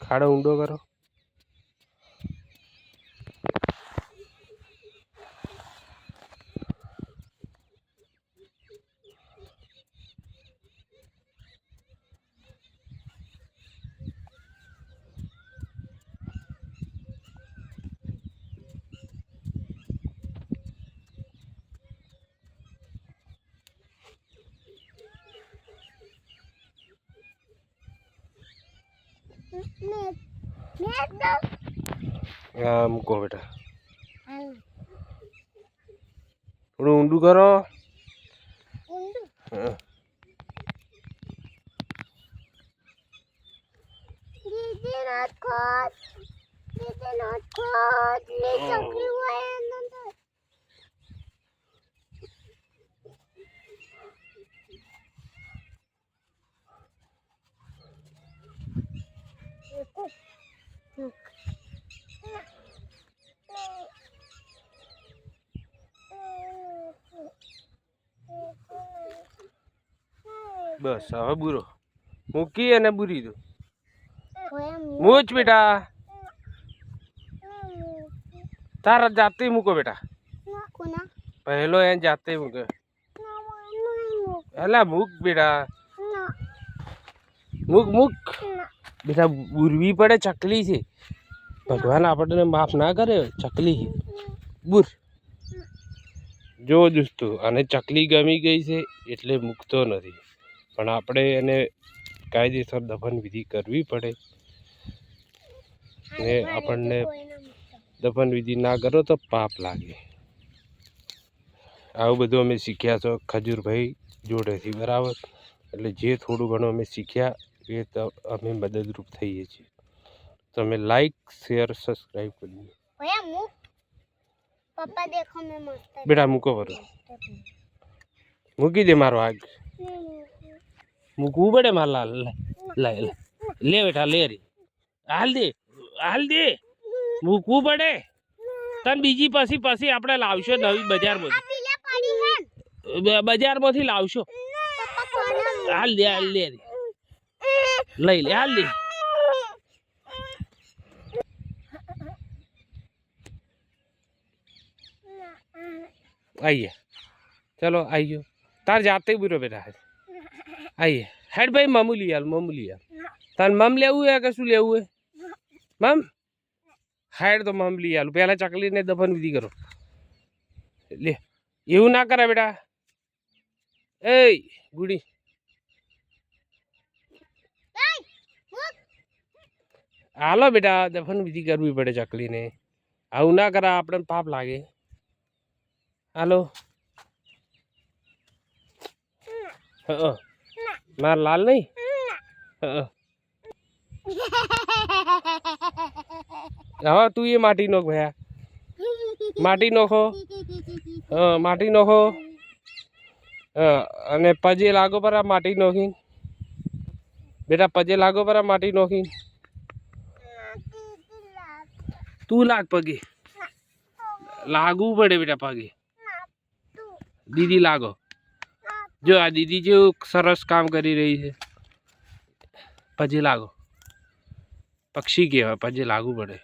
ખાડો ઊંડો કરો. મૂકો બેટા થોડું ઊંડું કરો હા. not caught. Didi not caught. લે હોય બસ હવે બુરો. મૂકી અને બુરી દો મૂચ બેટા. તારા જાતે મૂકો બેટા. પહેલો એ જાતે મૂકે. એલા મૂક બેટા. મૂક મૂક. બેટા બુરવી પડે ચકલી છે. ભગવાન આપણને માફ ના કરે, ચકલી બુર. જો દોસ્તો અને ચકલી ગમી ગઈ છે એટલે મૂકતો નથી. પણ આપણે એને કાયદેસર દફન વિધિ કરવી પડે. ને આપણને દફન વિધિ ના કરો તો પાપ લાગે. આવું બધું અમે શીખ્યા છો ખજૂરભાઈ જોડેથી, બરાબર? એટલે જે થોડું ઘણું અમે શીખ્યા એ તો અમે મદદરૂપ થઈએ છીએ. તમે લાઈક શેર સબસ્ક્રાઈબ કરી બેટા મૂકો બરો મૂકી દે મારો આગ. મૂકવું પડે મારા લાલ લે બેટા લે રે. હાલ દે હાલ દે. મૂકવું પડે. તને બીજી પછી પછી આપણે લાવશો નવી બજારમાંથી. બજારમાંથી લાવશો. હાલ દે હાલ દે લઈ લે હાલ દે आइए चलो आइए तार जाते बुरो बेटा है आइए हेड भाई मामू लिया मामू लिया તાર મમ લેવું હે કે શું લેવું હે મમ હાઈડ તો મમ લઈ આલું પહેલાં ચકલીને દફન વિધિ કરો લે એવું ના કરે બેટા એ હાલો બેટા દફન વિધિ કરવી પડે ચકલીને. આવું ના કરા આપણે પાપ લાગે. હાલો. માર લાલ નહીં? હા તું એ માટી નોખ ભયા. માટી નોખો. હા, માટી નોખો. હા, અને પજે લાગો પર માટી નોખીન. બેટા, પજે લાગો પર માટી નોખી તું લાગ પગે લાગવું પડે બેટા પગે દીદી લાગો જો આ દીદી જેવું સરસ કામ કરી રહી છે પછી લાગો પક્ષી કહેવાય પછી લાગવું પડે